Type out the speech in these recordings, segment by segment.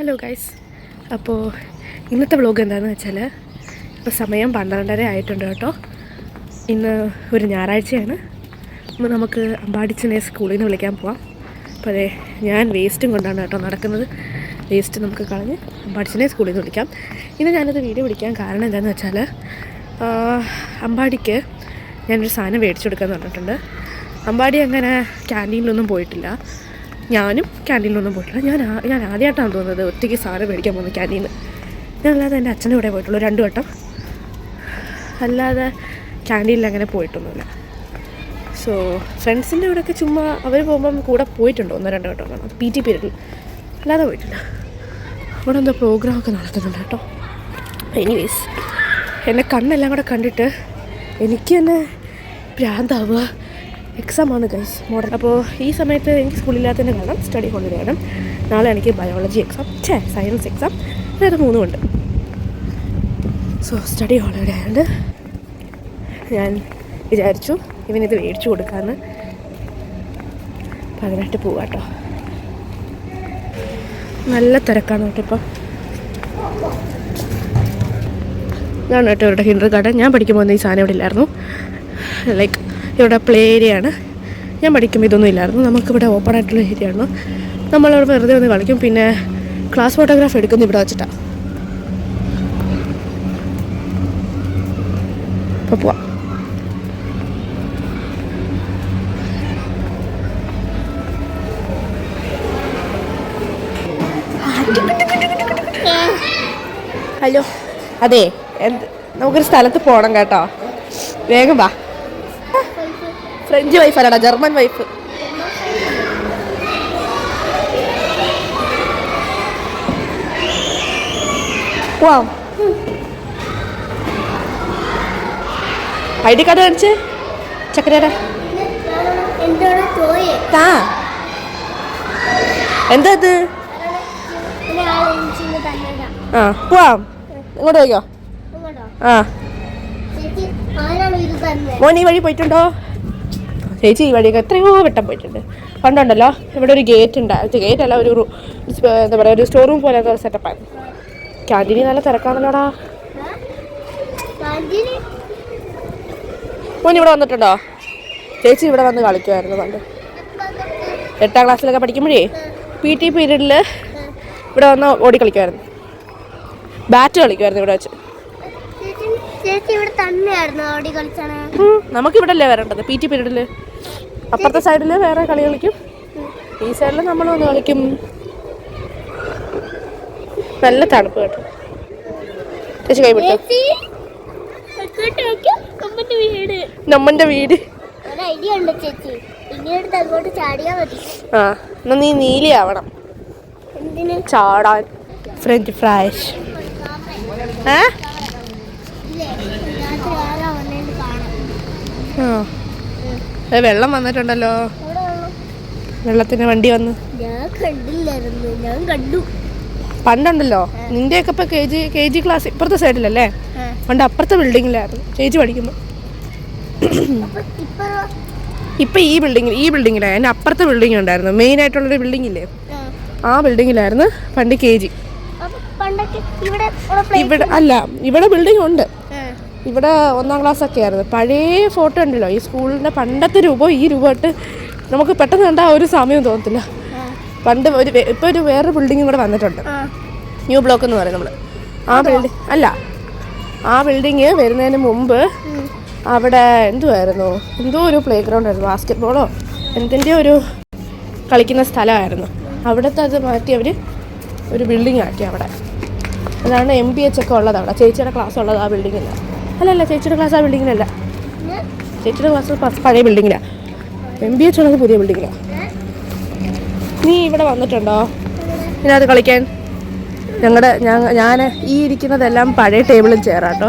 Hello guys അപ്പോൾ ഇന്നത്തെ vlog എന്താണെന്ന് വെച്ചാൽ ഇപ്പോൾ സമയം പന്ത്രണ്ടര ആയിട്ടുണ്ട് കേട്ടോ. ഇന്ന് ഒരു ഞായറാഴ്ചയാണ്. അപ്പോൾ നമുക്ക് അമ്പാടിച്ചനെ സ്കൂളിൽ നിന്ന് വിളിക്കാൻ പോവാം. അപ്പോൾ അതെ ഞാൻ വേസ്റ്റും കൊണ്ടാണ് കേട്ടോ നടക്കുന്നത്. വേസ്റ്റ് നമുക്ക് കളഞ്ഞ് അമ്പാടിച്ചനെ സ്കൂളിൽ നിന്ന് വിളിക്കാം. ഇന്ന് ഞാനത് വീഡിയോ പിടിക്കാൻ കാരണം എന്താണെന്ന് വെച്ചാൽ അമ്പാടിക്ക് ഞാനൊരു സാധനം മേടിച്ചു കൊടുക്കാമെന്ന് പറഞ്ഞിട്ടുണ്ട്. അമ്പാടി അങ്ങനെ ക്യാന്റീനിലൊന്നും പോയിട്ടില്ല. ഞാനും ക്യാന്റീനിലൊന്നും പോയിട്ടില്ല. ഞാൻ ഞാൻ ആദ്യമായിട്ടാണ് തോന്നുന്നത് ഒറ്റയ്ക്ക് സാധനം മേടിക്കാൻ പോകുന്നത് ക്യാന്റീനിൽ ഞാനല്ലാതെ എന്റെ അച്ഛന്റെ കൂടെ പോയിട്ടുള്ളൂ രണ്ട് വട്ടം. അല്ലാതെ ക്യാന്റീനിൽ അങ്ങനെ പോയിട്ടൊന്നുമില്ല. സോ ഫ്രണ്ട്സിന്റെ കൂടെയൊക്കെ ചുമ്മാ അവർ പോകുമ്പം കൂടെ പോയിട്ടുണ്ടോ? ഒന്നോ രണ്ടോ വട്ടം കാണാം. പി ടി പീരീഡിൽ അല്ലാതെ പോയിട്ടില്ല. അവിടെ എന്തോ പ്രോഗ്രാമൊക്കെ നടക്കുന്നുണ്ട് കേട്ടോ. എനിവേസ് എന്റെ കണ്ണെല്ലാം കൂടെ കണ്ടിട്ട് എനിക്ക് തന്നെ ഭ്രാന്താവുക. എക്സാം ആണ് ഗൈസ് മോഡൽ അപ്പോൾ ഈ സമയത്ത് എനിക്ക് സ്കൂളില്ലാത്തതിന്റെ കാരണം സ്റ്റഡി ഹോളിഡേ ആണ്. നാളെ എനിക്ക് ബയോളജി എക്സാം ഛേ സയൻസ് എക്സാം അതായത് മൂന്നും ഉണ്ട്. സോ സ്റ്റഡി ഹോളിഡേ ആയതുകൊണ്ട് ഞാൻ വിചാരിച്ചു ഇവനിത് മേടിച്ചു കൊടുക്കാമെന്ന് അപ്പം അതിനായിട്ട് പോവാം കേട്ടോ നല്ല തിരക്കാണ് കേട്ടോ ഇപ്പം. ഇതാണ് കേട്ടോ ഇവിടെ കിൻഡർ ഗാർഡൻ ഞാൻ പഠിക്കുമ്പോൾ ഈ സാധനം ഇവിടെ ഇല്ലായിരുന്നു. ലൈക്ക് ഇവിടെ പ്ലേ ഏരിയ ആണ്. ഞാൻ പഠിക്കുമ്പോൾ ഇതൊന്നും ഇല്ലായിരുന്നു. നമുക്കിവിടെ ഓപ്പൺ ആയിട്ടുള്ള ഏരിയ ആണ് നമ്മളവിടെ വെറുതെ ഒന്ന് കളിക്കും. പിന്നെ ക്ലാസ് ഫോട്ടോഗ്രാഫ് എടുക്കുന്നത് ഇവിടെ വെച്ചിട്ടാണ് അപ്പോൾ പോവാം. ഹലോ. അതെ എന്ത്? നമുക്കൊരു സ്ഥലത്ത് പോകണം കേട്ടോ. വേഗം വാ. ഫ്രഞ്ച് വൈഫ് അല്ലടാ ജർമ്മൻ വൈഫ്. പോവാം ഐ ഡി കാർഡ് കാണിച്ച്. ചക്കരയുടെ താ. എന്താ ഇത്? ആ പോവാം. ഇങ്ങോട്ട് പോയിക്കോ. ആ. മോൻ ഈ വഴി പോയിട്ടുണ്ടോ? ചേച്ചി ഈ വഴിയൊക്കെ എത്രയോ വട്ടം പോയിട്ടുണ്ട്. പണ്ടുണ്ടല്ലോ ഇവിടെ ഒരു ഗേറ്റ് ഉണ്ട്. ഗേറ്റ് അല്ല ഒരു എന്താ പറയുക ഒരു സ്റ്റോർ റൂം പോലെ ഒരു സെറ്റപ്പായിരുന്നു ക്യാന്റീനിൽ നല്ല തിരക്കാണല്ലോടാ. മോൻ ഇവിടെ വന്നിട്ടുണ്ടോ? ചേച്ചി ഇവിടെ വന്ന് കളിക്കുമായിരുന്നു പണ്ട്. എട്ടാം ക്ലാസ്സിലൊക്കെ പഠിക്കുമ്പോഴേ പി ടി പീരീഡിൽ ഇവിടെ വന്ന് ഓടി കളിക്കുമായിരുന്നു ബാറ്റ് കളിക്കുമായിരുന്നു ഇവിടെ വെച്ച്. ചേച്ചി ഇവിടെ അല്ലേ വരേണ്ടത് പി ടി പീരീഡിൽ അപ്പുറത്തെ സൈഡിൽ വേറെ കളി കളിക്കും. ഈ സൈഡിൽ നമ്മൾ വന്ന് കളിക്കും. നല്ല തണുപ്പ് കേട്ടോ. ചേച്ചി കൈ നമ്മന്റെ വീട്. ആ എന്നാ നീ നീലിയാവണം. ചാടാൻ. ഫ്രഞ്ച് ഫ്രൈസ് ഏ? ആ. വെള്ളം വന്നിട്ടുണ്ടല്ലോ. വെള്ളത്തിന് വണ്ടി വന്ന്. ഞാൻ കണ്ടില്ലായിരുന്നു. ഞാൻ കണ്ടു. പണ്ടുണ്ടല്ലോ. നിന്റെയൊക്കെ ഇപ്പൊ K G K G class ഇപ്പുറത്തെ സൈഡിലല്ലേ. പണ്ട് അപ്പുറത്തെ ബിൽഡിങ്ങിലായിരുന്നു ചേച്ചി പഠിക്കുമ്പോൾ അപ്പൊ ഇപ്പൊ ഈ ബിൽഡിങ്ങിൽ ഈ ബിൽഡിങ്ങിലാണ് എന്റെ അപ്പുറത്തെ ബിൽഡിംഗ് ഉണ്ടായിരുന്നു. മെയിൻ ആയിട്ടുള്ള ഒരു ബിൽഡിംഗ് ഇല്ലേ ആ. ബിൽഡിങ്ങിലായിരുന്നു പണ്ട് കെ ജി. ഇവിടെ അല്ല ഇവിടെ ബിൽഡിംഗ് ഉണ്ട്. ഇവിടെ ഒന്നാം ക്ലാസ് ഒക്കെ ആയിരുന്നു. പഴയ ഫോട്ടോ ഉണ്ടല്ലോ ഈ സ്കൂളിന്റെ പണ്ടത്തെ രൂപം ഈ രൂപമായിട്ട് നമുക്ക് പെട്ടെന്ന് കണ്ട ഒരു സമയം തോന്നത്തില്ല. പണ്ട് ഒരു ഇപ്പം ഒരു വേറൊരു ബിൽഡിങ്ങും കൂടെ വന്നിട്ടുണ്ട്. ന്യൂ ബ്ലോക്ക് എന്ന് പറയും നമ്മൾ ആ ബിൽഡിംഗ് അല്ല. ആ ബിൽഡിങ് വരുന്നതിന് മുമ്പ് അവിടെ എന്തുമായിരുന്നു എന്തോ ഒരു പ്ലേ ഗ്രൗണ്ട് ആയിരുന്നു. ബാസ്കറ്റ് ബോളോ എന്തിന്റെ ഒരു കളിക്കുന്ന സ്ഥലമായിരുന്നു. അവിടുത്തെ അത് മാറ്റി അവർ ഒരു ബിൽഡിംഗ് ആക്കി അവിടെ. അതാണ് എം പി എച്ച് ഒക്കെ ഉള്ളത് അവിടെ. ചേച്ചിയുടെ ക്ലാസ് ഉള്ളത് ആ ബിൽഡിങ്ങില്ല അല്ല അല്ല ചേച്ചിയുടെ ക്ലാസ് ആ ബിൽഡിങ്ങിലല്ല ചേച്ചിയുടെ ക്ലാസ് പഴയ ബിൽഡിങ്ങിലാണ് എം ബി എച്ച് ഉള്ളത് പുതിയ ബിൽഡിങ്ങിലാണ് നീ ഇവിടെ വന്നിട്ടുണ്ടോ? ഇതിനകത്ത് കളിക്കാൻ? ഞങ്ങളുടെ ഞാൻ ഈ ഇരിക്കുന്നതെല്ലാം പഴയ ടേബിളും ചേറാട്ടോ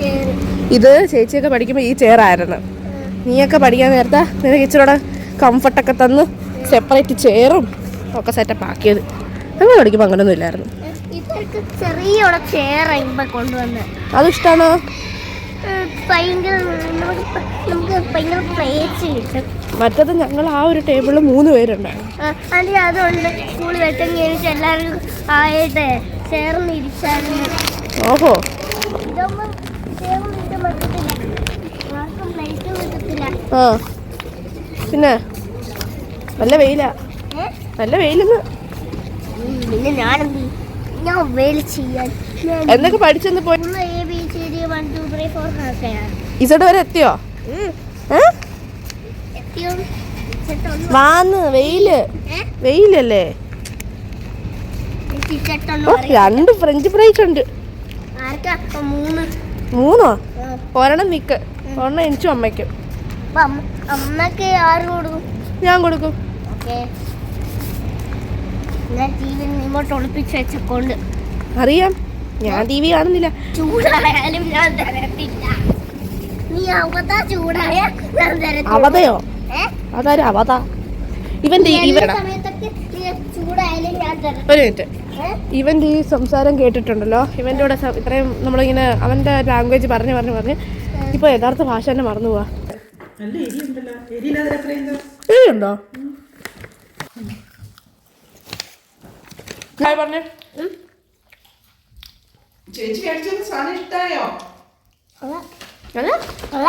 ചേര് ഇത് ചേച്ചിയൊക്കെ പഠിക്കുമ്പോൾ ഈ ചെയറായിരുന്നു നീയൊക്കെ പഠിക്കാൻ നേരത്തെ? നിനക്ക് ഇച്ചിരൂടെ കംഫർട്ടൊക്കെ തന്ന് സെപ്പറേറ്റ് ചെയറും ഒക്കെ സെറ്റപ്പ് ആക്കിയത്. ഞങ്ങൾ പഠിക്കുമ്പോൾ അങ്ങനെയൊന്നും ഇല്ലായിരുന്നു. ഇതൊക്കെ ചെറിയ കൊണ്ടുവന്ന്. അത് ഇഷ്ടമാണോ ഭയങ്കര നമുക്ക് പ- നമുക്ക് ഭയങ്കര പ്ലേസ് കിട്ടും. മറ്റത് ഞങ്ങൾ ആ ഒരു ടേബിളിൽ മൂന്ന് പേരുണ്ട്. അതുകൊണ്ട് സ്കൂൾ വെട്ടം കഴിഞ്ഞിട്ട് എല്ലാവരും ആയിട്ട് ചേർന്ന് ഇരിച്ചായിരുന്നു ഓഹോ. ഇതൊന്നും ചേർന്നിട്ട് പറ്റത്തില്ല. ആർക്കും പ്ലേറ്റ് ആ. പിന്നെ? നല്ല വെയിലാ. നല്ല വെയിലെന്ന്. പിന്നെ ഞാനെന്ത്? ഞാൻ വേലി ചെയ്യാൻ. എന്നൊക്കെ പഠിച്ചെന്ന് പോയി. A B C D one two three four ഇസോട്ട് വരെ എത്തിയോ? എത്തിയോ? വാന്ന് വെയിൽ? വെയിലല്ലേ? രണ്ട് ഫ്രഞ്ച് ഫ്രൈസ് ഉണ്ട്. മൂന്നോ. ഒരെണ്ണം മിക്ക്. ഒരെണ്ണം എനിച്ചും അമ്മയ്ക്കും. അമ്മയ്ക്ക് ആര് കൊടുക്കും? ഞാൻ കൊടുക്കും. ഓക്കെ. ഞാൻ ടി വി ഇങ്ങോട്ട് ഒളിപ്പിച്ച് വെച്ചക്കൊണ്ട് അറിയാം. ഞാൻ ടി വി കാണുന്നില്ല. ചൂടായാലും ഞാൻ തരത്തില്ല. നീ അവതാ ചൂടായ ഞാൻ തരത്തില്ല. അവതയോ? അതാരും അവത? ഇവന്റെ ഒരു മിനിറ്റ്? ഇവന്റെ ഈ സംസാരം കേട്ടിട്ടുണ്ടല്ലോ. ഇവന്റെ കൂടെ ഇത്രയും നമ്മളിങ്ങനെ അവന്റെ ലാംഗ്വേജ് പറഞ്ഞു പറഞ്ഞു പറഞ്ഞ് ഇപ്പൊ യഥാർത്ഥ ഭാഷ തന്നെ മറന്നു പോവാ നല്ല ഹായ് പറഞ്ഞേ ചേച്ചി കഴിച്ചത് സാധനം ഇഷ്ടമായോ അല്ല.